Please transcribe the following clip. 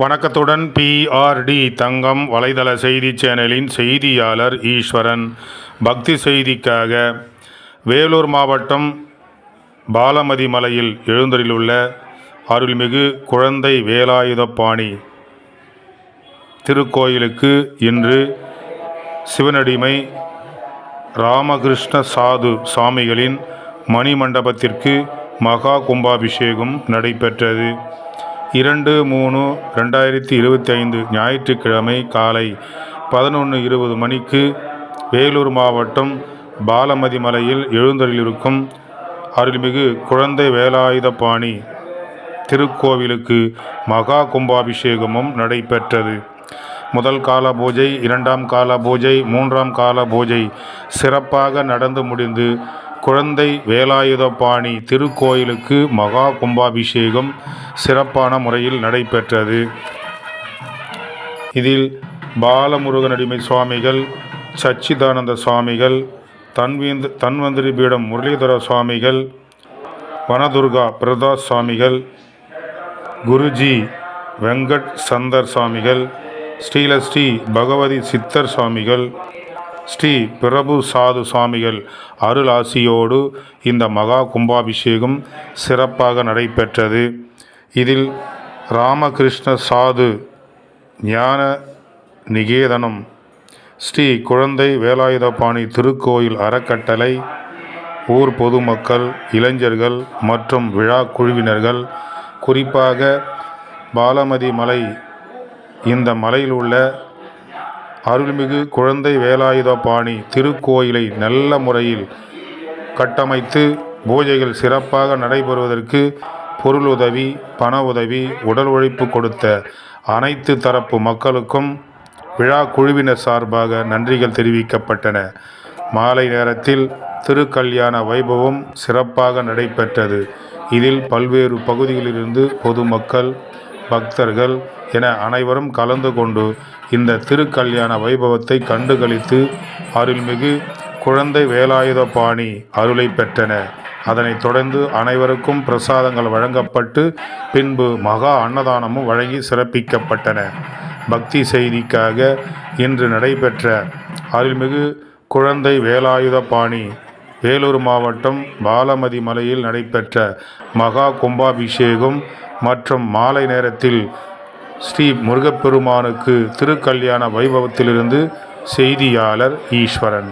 வணக்கத்துடன் பிஆர்டி தங்கம் வலைதள செய்தி சேனலின் செய்தியாளர் ஈஸ்வரன். பக்தி செய்திக்காக வேலூர் மாவட்டம் பாலமதி மலையில் எழுந்தரிலுள்ள அருள்மிகு குழந்தை வேலாயுதப்பாணி திருக்கோயிலுக்கு இன்று சிவனடிமை ராமகிருஷ்ண சாது சாமிகளின் மணிமண்டபத்திற்கு மகா கும்பாபிஷேகம் நடைபெற்றது. இரண்டு மூணு ரெண்டாயிரத்தி இருபத்தி ஐந்து ஞாயிற்றுக்கிழமை காலை பதினொன்று இருபது மணிக்கு வேலூர் மாவட்டம் பாலமதி மலையில் எழுந்தருளிருக்கும் அருள்மிகு குழந்தை வேலாயுதபாணி திருக்கோவிலுக்கு மகா கும்பாபிஷேகமும் நடைபெற்றது. முதல் கால பூஜை இரண்டாம் கால பூஜை மூன்றாம் கால பூஜை சிறப்பாக நடந்து முடிந்து குழந்தை வேலாயுதபாணி திருக்கோயிலுக்கு மகா கும்பாபிஷேகம் சிறப்பான முறையில் நடைபெற்றது. இதில் பாலமுருகனடிமை சுவாமிகள் சச்சிதானந்த சுவாமிகள் தன்வீந்து தன்வந்திரி பீடம் முரளிதர சுவாமிகள் வனதுர்கா பிரதாஸ் சுவாமிகள் குருஜி வெங்கட் சந்தர் சுவாமிகள் ஸ்ரீலஸ்ரீ பகவதி சித்தர் சுவாமிகள் ஸ்ரீ பிரபு சாது சுவாமிகள் அருள் ஆசியோடு இந்த மகா கும்பாபிஷேகம் சிறப்பாக நடைபெற்றது. இதில் ராமகிருஷ்ண சாது ஞான நிகேதனம் ஸ்ரீ குழந்தை வேலாயுதபாணி திருக்கோயில் அறக்கட்டளை ஊர் பொதுமக்கள் இளைஞர்கள் மற்றும் விழா குழுவினர்கள் குறிப்பாக பாலமதி மலை இந்த மலையில் உள்ள அருள்மிகு குழந்தை வேலாயுதபாணி திருக்கோயிலை நல்ல முறையில் கட்டமைத்து பூஜைகள் சிறப்பாக நடைபெறுவதற்கு பொருளுதவி பண உதவி உடல் உழைப்பு கொடுத்த அனைத்து தரப்பு மக்களுக்கும் விழா குழுவினர் சார்பாக நன்றிகள் தெரிவிக்கப்பட்டன. மாலை நேரத்தில் திருக்கல்யாண வைபவம் சிறப்பாக நடைபெற்றது. இதில் பல்வேறு பகுதிகளிலிருந்து பொதுமக்கள் பக்தர்கள் என அனைவரும் கலந்து கொண்டு இந்த திருக்கல்யாண வைபவத்தை கண்டுகளித்து அருள்மிகு குழந்தை வேலாயுத பாணி அருளை பெற்றன. அதனைத் தொடர்ந்து அனைவருக்கும் பிரசாதங்கள் வழங்கப்பட்டு பின்பு மகா அன்னதானமும் வழங்கி சிறப்பிக்கப்பட்டன. பக்தி செய்திக்காக இன்று நடைபெற்ற அருள்மிகு குழந்தை வேலாயுத பாணி வேலூர் மாவட்டம் பாலமதி மலையில் நடைபெற்ற மகா கும்பாபிஷேகம் மற்றும் மாலை நேரத்தில் ஸ்ரீ முருகப்பெருமானுக்கு திருக்கல்யாண வைபவத்திலிருந்து செய்தியாளர் ஈஸ்வரன்.